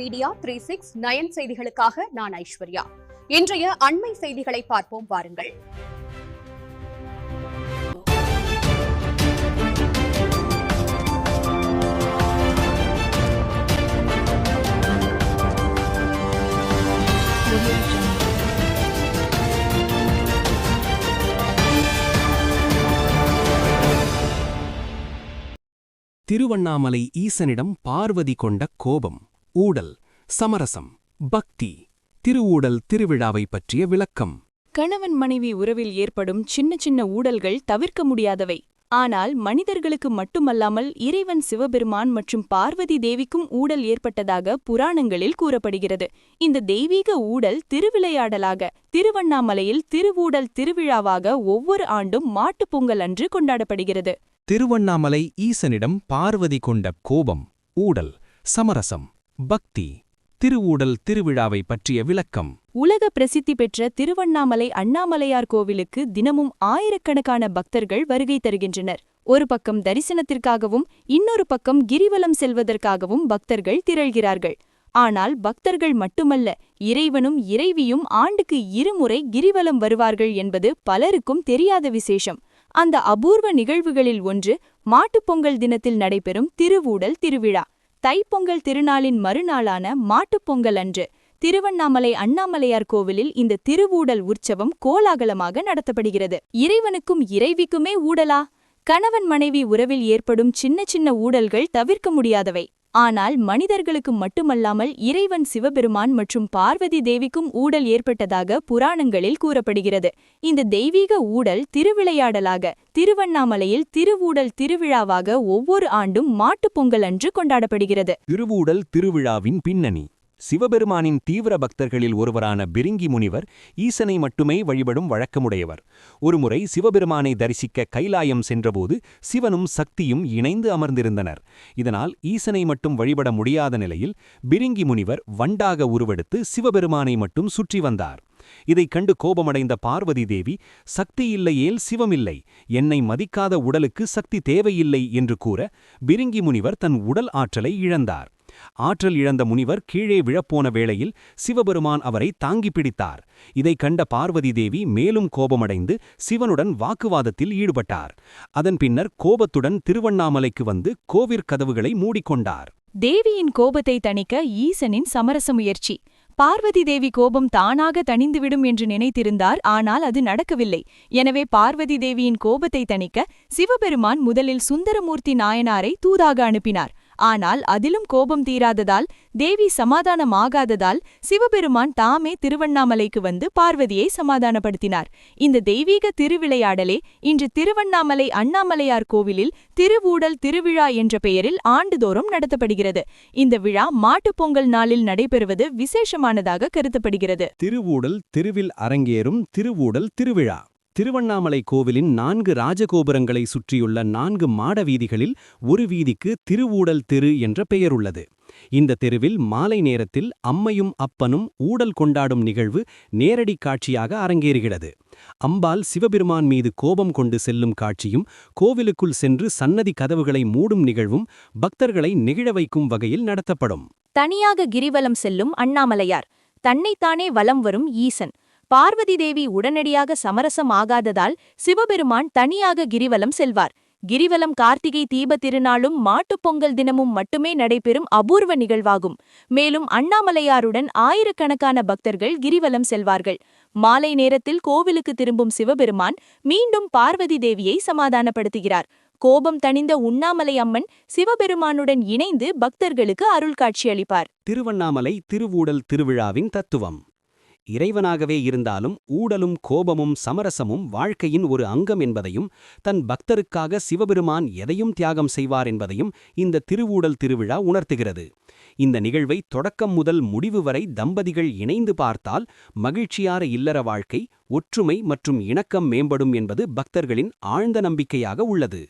Media three six nine செய்திகளுக்காக நான் ஐஸ்வர்யா. இன்றைய அண்மை செய்திகளை பார்ப்போம் வாருங்கள். திருவண்ணாமலை ஈசனிடம் பார்வதி கொண்ட கோபம். ஊடல் சமரசம் பக்தி திருவூடல் திருவிழாவை பற்றிய விளக்கம். கணவன் மனைவி உறவில் ஏற்படும் சின்ன சின்ன ஊடல்கள் தவிர்க்க முடியாதவை. ஆனால் மனிதர்களுக்கு மட்டுமல்லாமல் இறைவன் சிவபெருமான் மற்றும் பார்வதி தேவிக்கும் ஊடல் ஏற்பட்டதாக புராணங்களில் கூறப்படுகிறது. இந்த தெய்வீக ஊடல் திருவிளையாடலாக திருவண்ணாமலையில் திருவூடல் திருவிழாவாக ஒவ்வொரு ஆண்டும் மாட்டுப் பொங்கல் அன்று கொண்டாடப்படுகிறது. திருவண்ணாமலை ஈசனிடம் பார்வதி கொண்ட கோபம் ஊடல் சமரசம் பக்தி திருவூடல் திருவிழாவை பற்றிய விளக்கம். உலக பிரசித்தி பெற்ற திருவண்ணாமலை அண்ணாமலையார் கோவிலுக்கு தினமும் ஆயிரக்கணக்கான பக்தர்கள் வருகை தருகின்றனர். ஒரு பக்கம் தரிசனத்திற்காகவும் இன்னொரு பக்கம் கிரிவலம் செல்வதற்காகவும் பக்தர்கள் திரள்கிறார்கள். ஆனால் பக்தர்கள் மட்டுமல்ல இறைவனும் இறைவியும் ஆண்டுக்கு இருமுறை கிரிவலம் வருவார்கள் என்பது பலருக்கும் தெரியாத விசேஷம். அந்த அபூர்வ நிகழ்வுகளில் ஒன்று மாட்டுப்பொங்கல் தினத்தில் நடைபெறும் திருவூடல் திருவிழா. தைப்பொங்கல் திருநாளின் மறுநாளான மாட்டுப்பொங்கல் அன்று திருவண்ணாமலை அண்ணாமலையார் கோவிலில் இந்த திருவூடல் உற்சவம் கோலாகலமாக நடத்தப்படுகிறது. இறைவனுக்கும் இறைவிக்குமே ஊடலா? கணவன் மனைவி உறவில் ஏற்படும் சின்ன சின்ன ஊடல்கள் தவிர்க்க முடியாதவை. ஆனால் மனிதர்களுக்கு மட்டுமல்லாமல் இறைவன் சிவபெருமான் மற்றும் பார்வதி தேவிக்கும் ஊடல் ஏற்பட்டதாக புராணங்களில் கூறப்படுகிறது. இந்த தெய்வீக ஊடல் திருவிளையாடலாக திருவண்ணாமலையில் திருவூடல் திருவிழாவாக ஒவ்வொரு ஆண்டும் மாட்டுப் பொங்கல் அன்று கொண்டாடப்படுகிறது. திருவூடல் திருவிழாவின் பின்னணி. சிவபெருமானின் தீவிர பக்தர்களில் ஒருவரான பிரிங்கி முனிவர் ஈசனை மட்டுமே வழிபடும் வழக்கமுடையவர். ஒருமுறை சிவபெருமானை தரிசிக்க கைலாயம் சென்றபோது சிவனும் சக்தியும் இணைந்து அமர்ந்திருந்தனர். இதனால் ஈசனை மட்டும் வழிபட முடியாத நிலையில் பிரிங்கி முனிவர் வண்டாக உருவெடுத்து சிவபெருமானை மட்டும் சுற்றி வந்தார். இதைக் கண்டு கோபமடைந்த பார்வதி தேவி சக்தி இல்லையேல் சிவமில்லை. என்னை மதிக்காத உடலுக்கு சக்தி தேவையில்லை என்று கூற பிரிங்கி முனிவர் தன் உடல் ஆற்றலை இழந்தார். ஆற்றல் இழந்த முனிவர் கீழே விழப்போன வேளையில் சிவபெருமான் அவரை தாங்கி பிடித்தார். இதைக் கண்ட பார்வதி தேவி மேலும் கோபமடைந்து சிவனுடன் வாக்குவாதத்தில் ஈடுபட்டார். அதன் பின்னர் கோபத்துடன் திருவண்ணாமலைக்கு வந்து கோவிற்கதவுகளை மூடிக்கொண்டார். தேவியின் கோபத்தை தணிக்க ஈசனின் சமரச முயற்சி. பார்வதி தேவி கோபம் தானாக தணிந்துவிடும் என்று நினைத்திருந்தார் ஆனால் அது நடக்கவில்லை. எனவே பார்வதி தேவியின் கோபத்தை தணிக்க சிவபெருமான் முதலில் சுந்தரமூர்த்தி நாயனாரை தூதாக அனுப்பினார். ஆனால் அதிலும் கோபம் தீராததால் தேவி சமாதானமாகாததால் சிவபெருமான் தாமே திருவண்ணாமலைக்கு வந்து பார்வதியை சமாதானப்படுத்தினார். இந்த தெய்வீக திருவிளையாடலே இன்று திருவண்ணாமலை அண்ணாமலையார் கோவிலில் திருவூடல் திருவிழா என்ற பெயரில் ஆண்டுதோறும் நடத்தப்படுகிறது. இந்த விழா மாட்டுப் பொங்கல் நாளில் நடைபெறுவது விசேஷமானதாக கருதப்படுகிறது. திருவூடல் திருவில் அரங்கேறும் திருவூடல் திருவிழா. திருவண்ணாமலை கோவிலின் நான்கு ராஜகோபுரங்களை சுற்றியுள்ள நான்கு மாட வீதிகளில் ஒரு வீதிக்கு திருவூடல் தெரு என்ற பெயர் உள்ளது. இந்த தெருவில் மாலை நேரத்தில் அம்மையும் அப்பனும் ஊடல் கொண்டாடும் நிகழ்வு நேரடி காட்சியாக அரங்கேறுகிறது. அம்பாள் சிவபெருமான் மீது கோபம் கொண்டு செல்லும் காட்சியும் கோவிலுக்குள் சென்று சன்னதி கதவுகளை மூடும் நிகழ்வும் பக்தர்களை நெகிழ வைக்கும் வகையில் நடத்தப்படும். தனியாக கிரிவலம் செல்லும் அண்ணாமலையார் தன்னைத்தானே வலம் வரும் ஈசன் பார்வதி தேவி உடனடியாக சமரசம் ஆகாததால் சிவபெருமான் தனியாக கிரிவலம் செல்வார். கிரிவலம் கார்த்திகை தீப திருநாளும் மாட்டுப் பொங்கல் தினமும் மட்டுமே நடைபெறும் அபூர்வ நிகழ்வாகும். மேலும் அண்ணாமலையாருடன் ஆயிரக்கணக்கான பக்தர்கள் கிரிவலம் செல்வார்கள். மாலை நேரத்தில் கோவிலுக்கு திரும்பும் சிவபெருமான் மீண்டும் பார்வதி தேவியை சமாதானப்படுத்துகிறார். கோபம் தணிந்த உண்ணாமலை அம்மன் சிவபெருமானுடன் இணைந்து பக்தர்களுக்கு அருள் காட்சியளிப்பார் திருவண்ணாமலை திருவூடல் திருவிழாவின் தத்துவம். இறைவனாகவே இருந்தாலும் ஊடலும் கோபமும் சமரசமும் வாழ்க்கையின் ஒரு அங்கம் என்பதையும் தன் பக்தருக்காக சிவபெருமான் எதையும் தியாகம் செய்வார் என்பதையும் இந்த திருவூடல் திருவிழா உணர்த்துகிறது. இந்த நிகழ்வை தொடக்கம் முதல் முடிவு வரை தம்பதிகள் இணைந்து பார்த்தால் மகிழ்ச்சியார இல்லற வாழ்க்கை ஒற்றுமை மற்றும் இணக்கம் மேம்படும் என்பது பக்தர்களின் ஆழ்ந்த நம்பிக்கையாக உள்ளது.